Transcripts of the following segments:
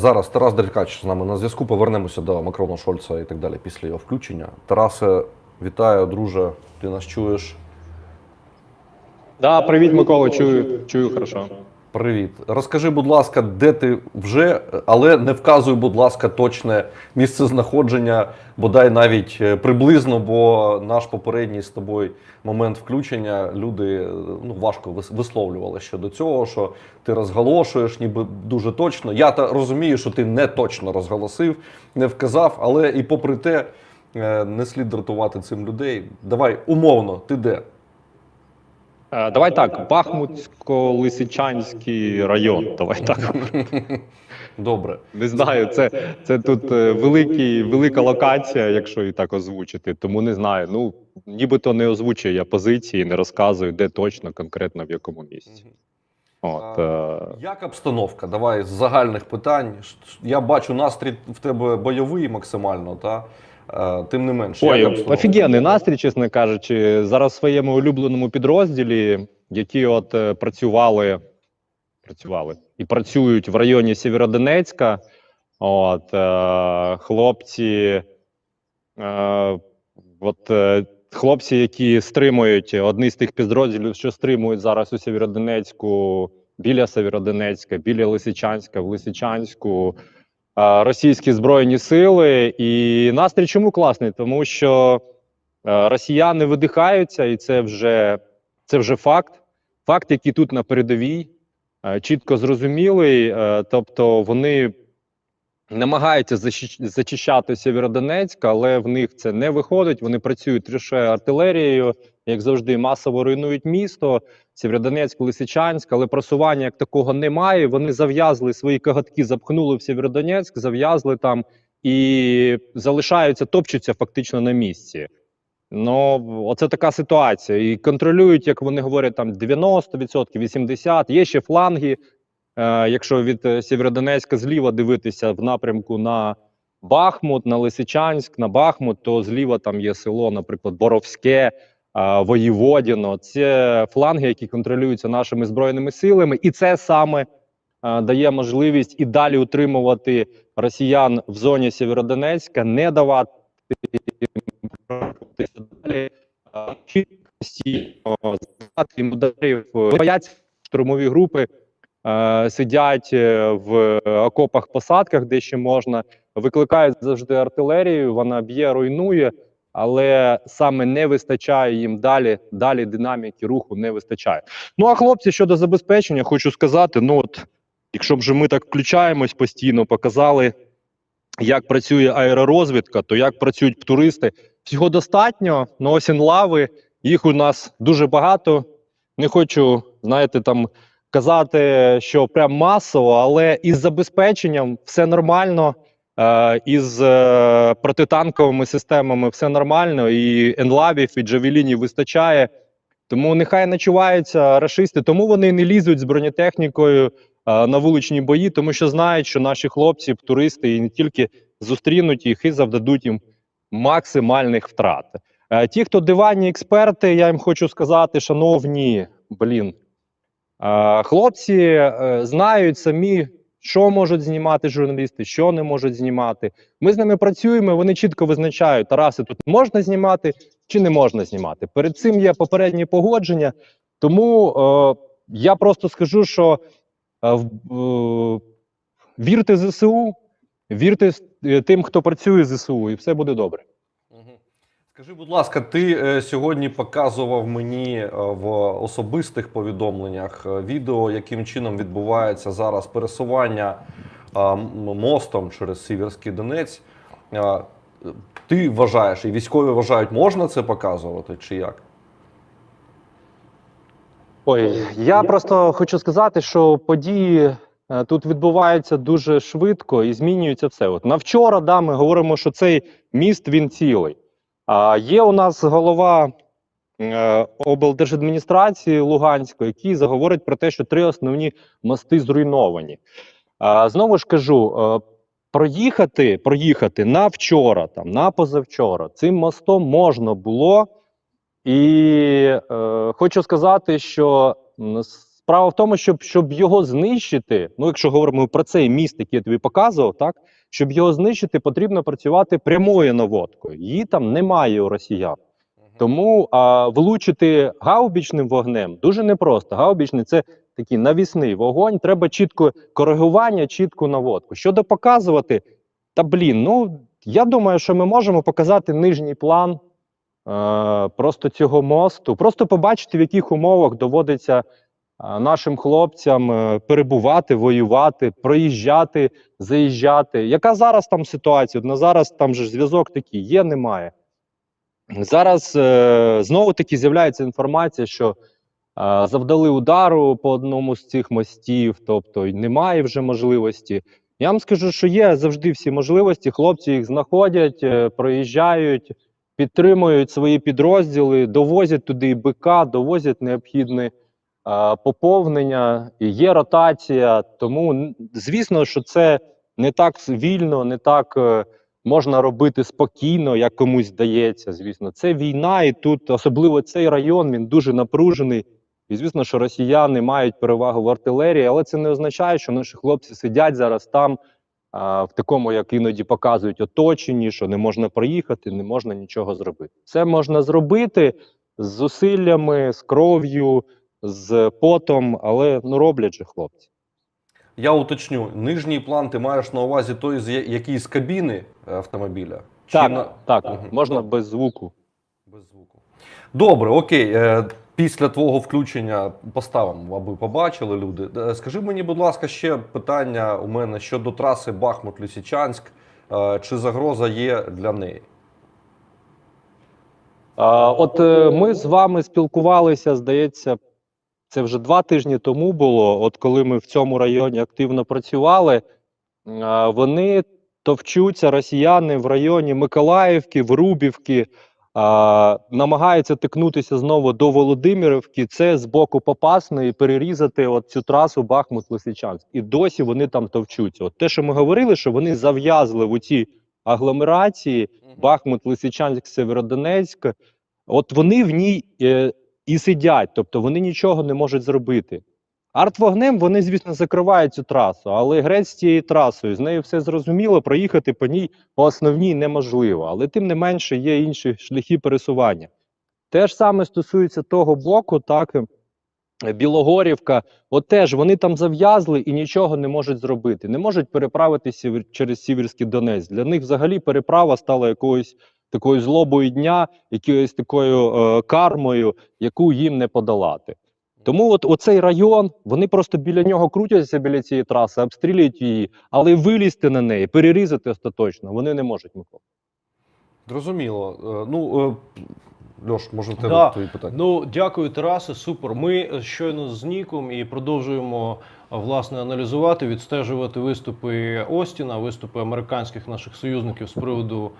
Зараз Тарас Деркач з нами на зв'язку. Повернемося до Макрона Шольца і так далі після його включення. Тарасе, вітаю, друже. Ти нас чуєш? Да, привіт, Микола, чую, чую хорошо. Привіт. Розкажи, будь ласка, де ти вже, але не вказуй, будь ласка, точне місце знаходження, бодай навіть е, приблизно, бо наш попередній з тобою момент включення люди е, ну, важко вис- висловлювали щодо цього, що ти розголошуєш, ніби дуже точно. Я та розумію, що ти не точно розголосив, не вказав, але і попри те, е, не слід дратувати цим людей. Давай умовно, ти де? Е, давай так, Бахмутсько-Лисичанський район. Давай так. Добре. Не знаю, це, це тут е, великий, велика локація, якщо і так озвучити. Тому не знаю. Ну, нібито не озвучую я позиції, не розказую, де точно, конкретно в якому місці. От, е, Як обстановка? Давай з загальних питань. Я бачу настрій в тебе бойовий максимально, та Е, тим не менше. Ой, офігенний настрій, чесно кажучи. Зараз в своєму улюбленому підрозділі, які от е, працювали, працювали і працюють в районі Сєвєродонецька. От е, хлопці, е, от е, хлопці, які стримують одні з тих підрозділів, що стримують зараз у Сєвєродонецьку, біля Сєвєродонецька, біля Лисичанська, в Лисичанську російські збройні сили. І настрій чому класний? Тому що росіяни видихаються, і це вже, це вже факт. Факт, який тут на передовій, чітко зрозумілий. Тобто вони намагаються зачищати Сєвєродонецьк, але в них це не виходить. Вони працюють лише артилерією, як завжди, масово руйнують місто. Сєвєродонецьк, Лисичанськ, але просування як такого немає. Вони зав'язли свої кагатки, запхнули в Сєвєродонецьк, зав'язли там і залишаються, топчуться фактично на місці. Ну, оце така ситуація. І контролюють, як вони говорять, там 90%, 80%. Є ще фланги. Е, якщо від е, Сєвєродонецька зліва дивитися в напрямку на Бахмут, на Лисичанськ, на Бахмут, то зліва там є село, наприклад, Боровське, е, Воєводіно. Це фланги, які контролюються нашими збройними силами, і це саме дає можливість і далі утримувати росіян в зоні Сєвєродонецька, не давати далі, знати їм ударів, бояться штурмові групи. Е, Сидять е, в окопах, посадках, де ще можна, викликають завжди артилерію. Вона б'є, руйнує, але саме не вистачає їм далі. Далі динаміки руху не вистачає. Ну а хлопці щодо забезпечення, хочу сказати: ну от, якщо вже ми так включаємось постійно, показали, як працює аеророзвідка, то як працюють туристи. Всього достатньо. На осінь лави їх у нас дуже багато. Не хочу, знаєте, там казати, що прям масово, але із забезпеченням все нормально. Е, із е, протитанковими системами все нормально, і енлавів, і джавелінів вистачає. Тому нехай начуваються рашисти, тому вони не лізуть з бронетехнікою е, на вуличні бої, тому що знають, що наші хлопці, туристи, і не тільки зустрінуть їх і завдадуть їм максимальних втрат. Ті, хто диванні експерти, я їм хочу сказати, шановні, блін, хлопці е, знають самі, що можуть знімати журналісти, що не можуть знімати. Ми з ними працюємо, вони чітко визначають, Тараси, тут можна знімати чи не можна знімати. Перед цим є попередні погодження, тому е, я просто скажу, що е, е, вірте ЗСУ, вірте е, тим, хто працює з ЗСУ, і все буде добре. Скажи, будь ласка, ти е, сьогодні показував мені е, в особистих повідомленнях е, відео, яким чином відбувається зараз пересування е, мостом через Сіверський Донець. Е, Ти вважаєш, і військові вважають, можна це показувати, чи як? Ой, я просто хочу сказати, що події тут відбуваються дуже швидко і змінюється все. От на вчора, да, ми говоримо, що цей міст він цілий. Є у нас голова е, облдержадміністрації Луганської, який заговорить про те, що три основні мости зруйновані. Знову ж кажу, е, проїхати, проїхати на вчора, там на позавчора, цим мостом можна було. І е, хочу сказати, що Справа в тому, щоб, щоб його знищити, ну якщо говоримо про цей міст, який я тобі показував, так щоб його знищити, потрібно працювати прямою наводкою. Її там немає у росіян. Тому а, влучити гаубічним вогнем дуже непросто. Гаубічний це такий навісний вогонь. Треба чітко коригування, чітку наводку. Щодо показувати, та блін, ну я думаю, що ми можемо показати нижній план е, просто цього мосту, просто побачити, в яких умовах доводиться нашим хлопцям е, перебувати, воювати, проїжджати, заїжджати. Яка зараз там ситуація? На зараз там же зв'язок такий є, немає. Зараз е, знову таки з'являється інформація, що е, завдали удару по одному з цих мостів, тобто немає вже можливості. Я вам скажу, що є завжди всі можливості. Хлопці їх знаходять, проїжджають, підтримують свої підрозділи, довозять туди і БК, довозять необхідне е, поповнення, є ротація. Тому, звісно, що це не так вільно, не так. е, можна робити спокійно, як комусь здається. Звісно, це війна, і тут особливо цей район він дуже напружений. І звісно, що росіяни мають перевагу в артилерії, але це не означає, що наші хлопці сидять зараз там, в такому, як іноді показують, оточенні, що не можна проїхати, не можна нічого зробити. Це можна зробити з зусиллями, з кров'ю, з потом, але ну роблять же хлопці. Я уточню, нижній план ти маєш на увазі той, з я- який з кабіни е, автомобіля? Чи Так, на- так, Мгм. можна без звуку. Без звуку. Добре, окей. Е, Після твого включення поставимо, аби побачили люди. Е, Скажи мені, будь ласка, ще питання у мене щодо траси Бахмут-Лисичанськ. Е, Чи загроза є для неї? А, от е, ми з вами спілкувалися, здається, це вже два тижні тому було. От коли ми в цьому районі активно працювали, вони товчуться, росіяни в районі Миколаївки, Врубівки, намагаються тикнутися знову до Володимирівки. Це з боку Попасної перерізати от цю трасу Бахмут-Лисичанськ. І досі вони там товчуться. От те, що ми говорили, що вони зав'язли в цій агломерації. Бахмут, Лисичанськ, Северодонецьк, от вони в ній е, і сидять, тобто вони нічого не можуть зробити. Артвогнем вони, звісно, закривають цю трасу, але грець з цією трасою, з нею все зрозуміло, проїхати по ній по основній неможливо. Але тим не менше є інші шляхи пересування. Те ж саме стосується того боку, так е, Білогорівка, от теж вони там зав'язли і нічого не можуть зробити. Не можуть переправитися через Сіверський Донець. Для них взагалі переправа стала якоюсь такою злобою дня, якоюсь такою е, кармою, яку їм не подолати. Тому от оцей район, вони просто біля нього крутяться біля цієї траси, обстрілюють її, але вилізти на неї, перерізати остаточно, вони не можуть Микола. Зрозуміло. Е, Ну, е, Льош, може в тебе Да. твої питання? Ну, дякую, Тарасе. Супер. Ми щойно з Ніком і продовжуємо власне аналізувати, відстежувати виступи Остіна, виступи американських наших союзників з приводу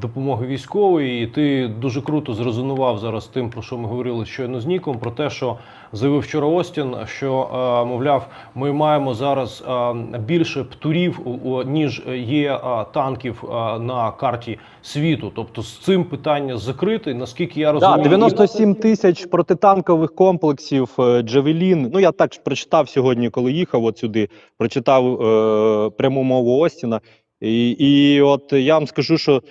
допомоги військової. І ти дуже круто зрезонував зараз тим, про що ми говорили щойно з Ніком, про те, що заявив вчора Остін, що е, мовляв, ми маємо зараз е, більше птурів, ніж є е, танків на карті світу. Тобто з цим питання закрите. Наскільки я Да, розумію, 97 тисяч протитанкових комплексів Джавелін. Ну я так прочитав сьогодні, коли їхав от сюди, прочитав е, пряму мову Остіна. І, і от я вам скажу, що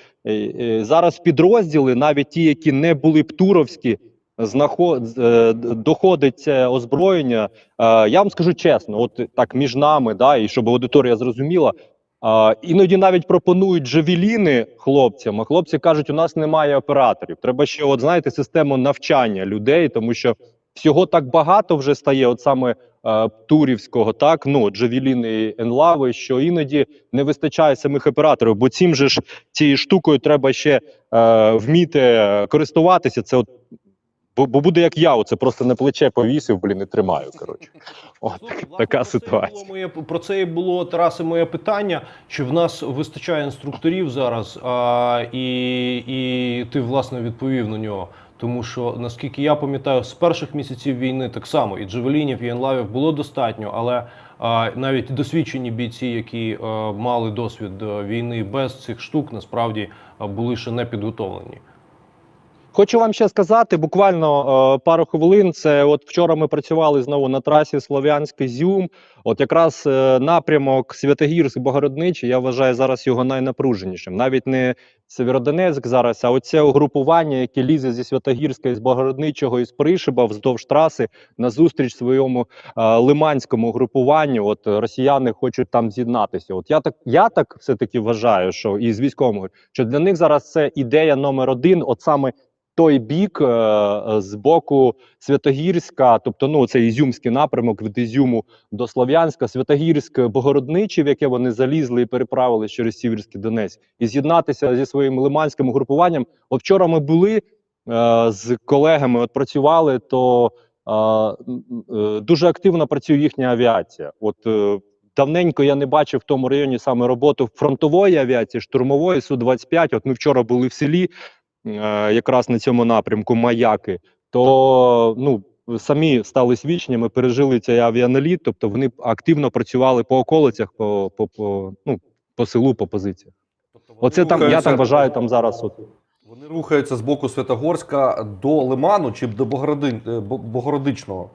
зараз підрозділи, навіть ті, які не були б туровські, знаход, е, доходить це озброєння. Е, я вам скажу чесно, от так між нами, да, і щоб аудиторія зрозуміла. А, іноді навіть пропонують джавеліни хлопцям, а хлопці кажуть, у нас немає операторів. Треба ще, от знаєте, систему навчання людей, тому що всього так багато вже стає, от саме е, турівського, так ну джавеліни енлави, що іноді не вистачає самих операторів, бо цим же ж цією штукою треба ще е, вміти е, користуватися. Це от бо, бо буде як я, оце просто на плече повісив, блін, і тримаю. Коротше, от така ситуація. моє про це і було Тарасе моє питання. Чи в нас вистачає інструкторів зараз? А, і, і ти власне відповів на нього. Тому що наскільки я пам'ятаю, з перших місяців війни так само і джавелінів, і енлавів було достатньо, але а, навіть досвідчені бійці, які а, мали досвід війни без цих штук, насправді а, були ще не підготовлені. Хочу вам ще сказати, буквально е, пару хвилин. Це от вчора ми працювали знову на трасі Слов'янський Зюм. От якраз е, напрямок Святогірськ Богородничий, я вважаю зараз його найнапруженішим. Навіть не Сєвєродонецьк зараз, а оце угрупування, яке лізе зі Святогірська, із Богородничого, із Пришиба вздовж траси назустріч своєму е, лиманському групуванню. От росіяни хочуть там з'єднатися. От я так, я так все таки вважаю, що і з військовими, що для них зараз це ідея номер один, от саме той бік е, е, з боку Святогірська, тобто ну це Ізюмський напрямок від Ізюму до Слов'янська, Святогірськ, Богородничі, в яке вони залізли і переправили через Сіверський Донець, і з'єднатися зі своїм лиманським угрупуванням. От вчора ми були е, з колегами, от працювали, то дуже активно працює їхня авіація. От давненько я не бачив в тому районі саме роботу фронтової авіації, штурмової су 25 От ми вчора були в селі, якраз на цьому напрямку маяки. То ну самі стали свідченнями, пережили цей авіаналіт, тобто вони активно працювали по околицях, по, по, по, ну, по селу, по позиціях. Тобто Оце там я там вважаю там зараз. От Вони рухаються з боку Святогорська до Лиману чи до Богородин, е, Богородичного.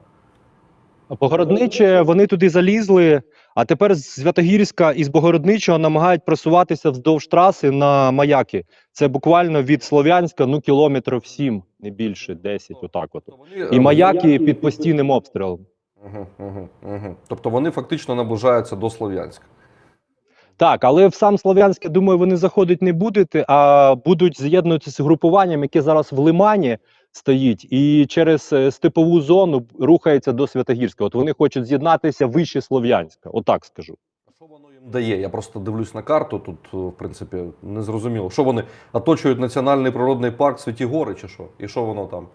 Погородниче вони туди залізли, а тепер з Святогірська і з Богородничого намагають просуватися вздовж траси на маяки. Це буквально від Слов'янська, ну кілометрів 7, не більше, 10, отак от. Тобто І е, маяки під постійним обстрілом. Угу, угу, угу. Тобто вони фактично наближаються до Слов'янська. Так, але в сам Слов'янськ, я думаю, вони заходить не будуть, а будуть з'єднуватися з групуванням, яке зараз в Лимані стоїть, і через е, степову зону рухається до Святогірська. От вони хочуть з'єднатися вище Слов'янська, отак скажу. Що воно їм дає? Я просто дивлюсь на карту. Тут, е, в принципі, не зрозуміло. Що вони оточують національний природний парк Святі Гори, чи що? І що воно там?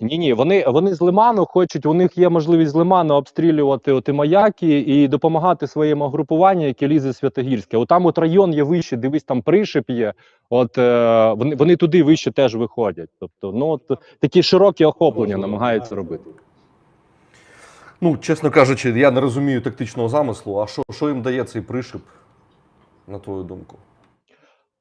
Ні, ні, вони, вони з Лиману хочуть, у них є можливість з Лиману обстрілювати оти маяки і допомагати своєму групуванню, яке лізе Святогірське. От там от район є вище, дивись, там пришип є. От е, вони, вони туди вище теж виходять. Тобто, ну от такі широкі охоплення намагаються робити. Ну, чесно кажучи, я не розумію тактичного замислу. А що, що їм дає цей пришип, на твою думку?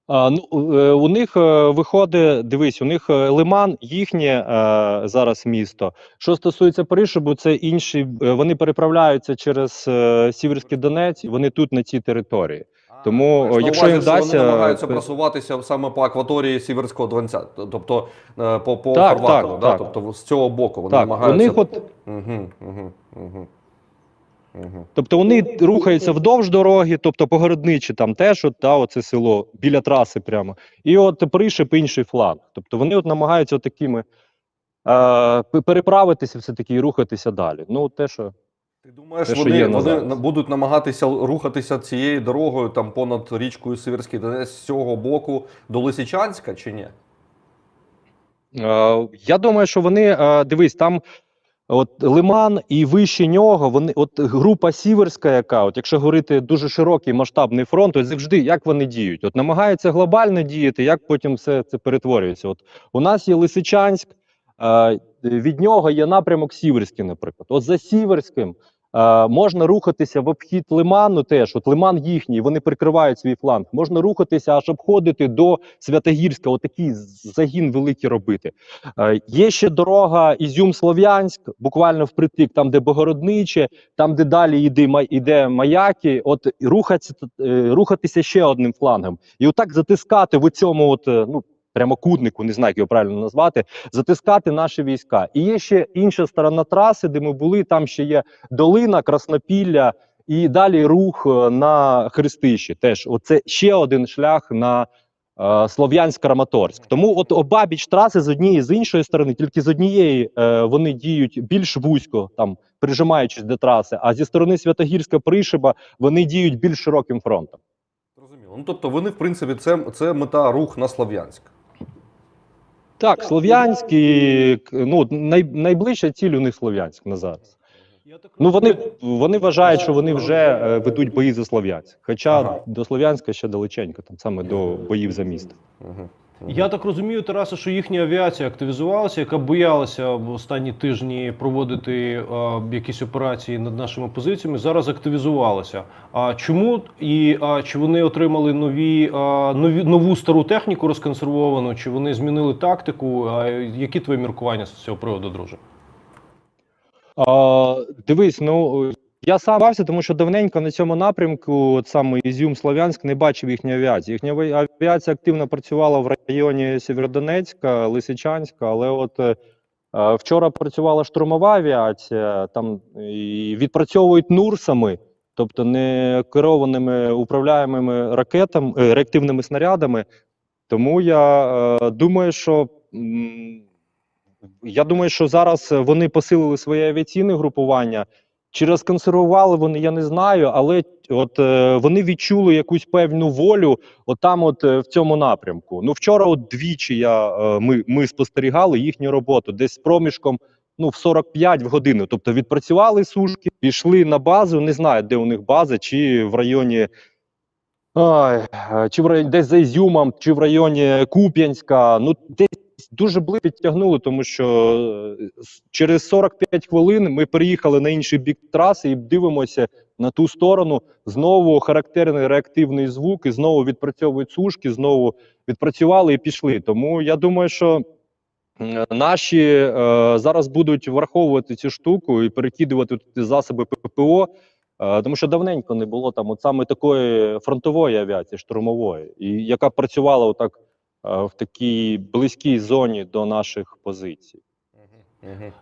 Ну, е, у них е, виходить, дивись, у них е, Лиман, їхнє е, зараз місто. Що стосується Пришибу, це інші. е, Вони переправляються через е, Сіверський Донець, вони тут на цій території. Тому, Маєш якщо їм вдасться, Вони намагаються е, просуватися саме по акваторії Сіверського Донця, тобто е, по, по Так, фарватеру, так, да? так. тобто з цього боку вони Так, у намагаються. них от Угу, угу, угу. Тобто вони рухаються вдовж дороги, тобто погородничі там теж, от, та, оце село біля траси прямо. І от пришип інший фланг. Тобто вони от намагаються от такими е, переправитися все-таки і рухатися далі. Ну, те, що Ти думаєш, Те, що вони, є на вони зараз. будуть намагатися рухатися цією дорогою там понад річкою Сіверський Донець з цього боку до Лисичанська чи ні? Е, я думаю, що вони е, дивись, там от Лиман і вище нього, вони от група Сіверська, яка, от якщо говорити дуже широкий масштабний фронт, от завжди як вони діють? От намагаються глобально діяти, як потім все це перетворюється. От у нас є Лисичанськ, е, від нього є напрямок Сіверський, наприклад. От за Сіверським. Е, Можна рухатися в обхід Лиману теж, от Лиман їхній, вони прикривають свій фланг. Можна рухатися аж обходити до Святогірська, отакий загін великий робити. Е, Є ще дорога Ізюм-Слов'янськ, буквально впритик, там, де Богородниче, там, де далі йде, йде маяки, от рухатися, е, рухатися ще одним флангом. І отак затискати в цьому, от, е, ну, прямокутнику, не знаю, як його правильно назвати, затискати наші війська. І є ще інша сторона траси, де ми були, там ще є долина, Краснопілля, і далі рух е, на Хрестище. Теж оце ще один шлях на е, Слов'янськ-Краматорськ. Тому от обабіч траси з однієї з іншої сторони, тільки з однієї е, вони діють більш вузько, там прижимаючись до траси, а зі сторони Святогірська Пришиба вони діють більш широким фронтом. Зрозуміло. Ну тобто вони, в принципі, це, це мета рух на Слов'янськ. Так, Слов'янськ і к- ну, най, найближча ціль у них Слов'янськ на зараз. Ну вони, вони вважають, що вони вже е, ведуть бої за Слов'янськ. Хоча Ага. до Слов'янська ще далеченько, там саме до боїв за місто. Угу. Я так розумію, Тарасе, що їхня авіація активізувалася, яка боялася в останні тижні проводити е, якісь операції над нашими позиціями. Зараз активізувалася. А чому і а, чи вони отримали нові, а, нові нову стару техніку розконсервовану? Чи вони змінили тактику? А які твої міркування з цього приводу, друже? А, дивись, ну я сам бався, тому що давненько на цьому напрямку, от саме Ізюм Слов'янськ, не бачив їхньої авіації. Їхня авіація активно працювала в районі Сєвєродонецька, Лисичанська, але от е, е, вчора працювала штурмова авіація, там і відпрацьовують нурсами, тобто не керованими управляємими ракетами, е, реактивними снарядами. Тому я е, думаю, що. я думаю, що зараз вони посилили своє авіаційне групування. Чи розконсервували вони, я не знаю, але от е, вони відчули якусь певну волю отам, от е, в цьому напрямку. Ну вчора, от двічі я е, ми, ми спостерігали їхню роботу, десь проміжком ну в 45 в годину. Тобто відпрацювали сушки, пішли на базу. Не знаю, де у них база, чи в районі. Ай, е, чи в районі десь за Ізюмом, чи в районі Куп'янська. Ну десь дуже близько підтягнули, тому що е, через 45 хвилин ми переїхали на інший бік траси і дивимося на ту сторону. Знову характерний реактивний звук, і знову відпрацьовують сушки, знову відпрацювали і пішли. Тому я думаю, що наші е, зараз будуть враховувати цю штуку і перекидувати засоби ППО. Е, Тому що давненько не було там от саме такої фронтової авіації, штурмової, і яка працювала отак в такій близькій зоні до наших позицій.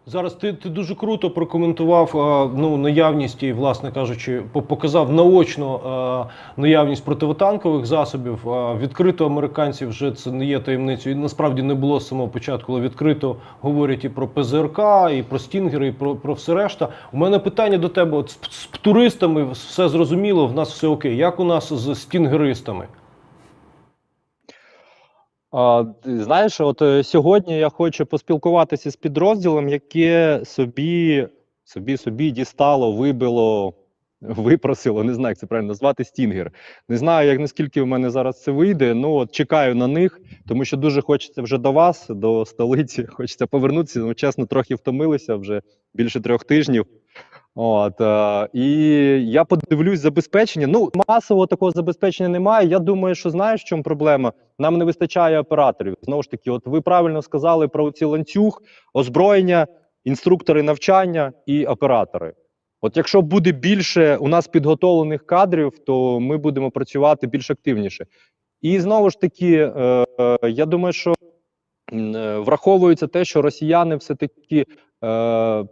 Зараз ти, ти дуже круто прокоментував е, ну, наявність і, власне кажучи, показав наочно е, наявність противотанкових засобів. Е, Відкрито американці вже це не є таємницею. І насправді не було з самого початку, але відкрито говорять і про ПЗРК, і про стінгери, і про, про все решта. У мене питання до тебе: от з, з туристами все зрозуміло, в нас все окей. Як у нас з стінгеристами? Знаєш, от е, сьогодні я хочу поспілкуватися з підрозділом, яке собі, собі, собі дістало, вибило, випросило, не знаю, як це правильно назвати, стінгер. Не знаю, як наскільки в мене зараз це вийде. Ну от чекаю на них, тому що дуже хочеться вже до вас, до столиці. Хочеться повернутися. Ну, чесно, трохи втомилися вже більше трьох тижнів. От е, і я подивлюсь забезпечення. Ну масового такого забезпечення немає. Я думаю, що знаєш, в чому проблема? Нам не вистачає операторів. Знову ж таки, от ви правильно сказали про ці ланцюг, озброєння, інструктори навчання і оператори. От якщо буде більше у нас підготовлених кадрів, то ми будемо працювати більш активніше. І знову ж таки, е, е, я думаю, що е, враховується те, що росіяни все-таки е, е,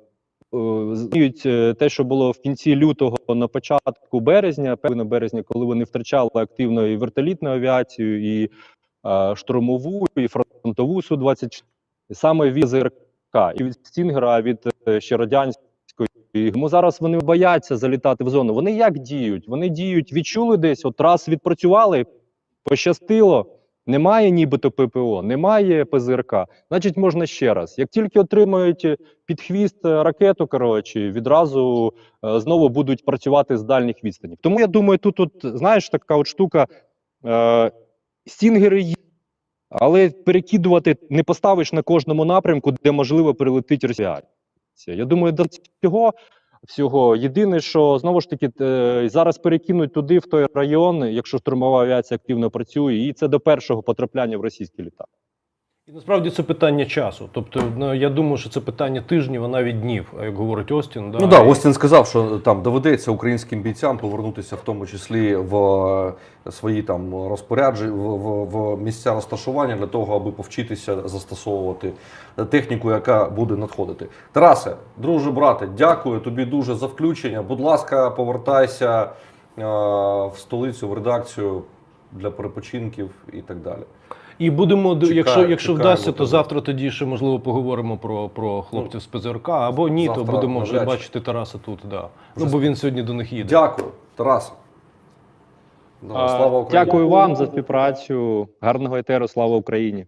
знають е, те, що було в кінці лютого на початку березня, певно березня, коли вони втрачали активно і вертолітну авіацію, і е, штурмову, і фронтову су 24 саме від ЗРК, і від Стінгера, від е, ще радянської. Тому зараз вони бояться залітати в зону. Вони як діють? Вони діють, відчули десь, от раз відпрацювали, пощастило. Немає нібито ППО, немає ПЗРК, значить можна ще раз. Як тільки отримають під хвіст е, ракету, коротше, відразу е, знову будуть працювати з дальніх відстанів. Тому я думаю, тут, от, знаєш, така от штука, е, стінгери є, але перекидувати не поставиш на кожному напрямку, де можливо прилетить росіян. Я думаю, до цього всього єдине, що знову ж таки е, зараз перекинуть туди, в той район, якщо штурмова авіація активно працює, і це до першого потрапляння в російський літак. Насправді це питання часу. Тобто, ну, я думаю, що це питання тижнів, а навіть днів, як говорить Остін. Да? Ну І- Остін сказав, що там доведеться українським бійцям повернутися, в тому числі в е, свої там розпорядження, в, в, в місця розташування для того, аби повчитися застосовувати техніку, яка буде надходити. Тарасе, друже, брате, дякую тобі дуже за включення. Будь ласка, повертайся е, в столицю, в редакцію для перепочинків і так далі. І будемо, Чекаю- якщо, якщо вдасться, то завтра тоді ще можливо поговоримо про, про хлопців з ПЗРК, або ні, то будемо вже бачити Тараса тут. Да. Ну бо він сьогодні до них їде. Дякую, Тарасе. Ну, Слава Україні. Дякую вам за співпрацю. Гарного етеру, слава Україні.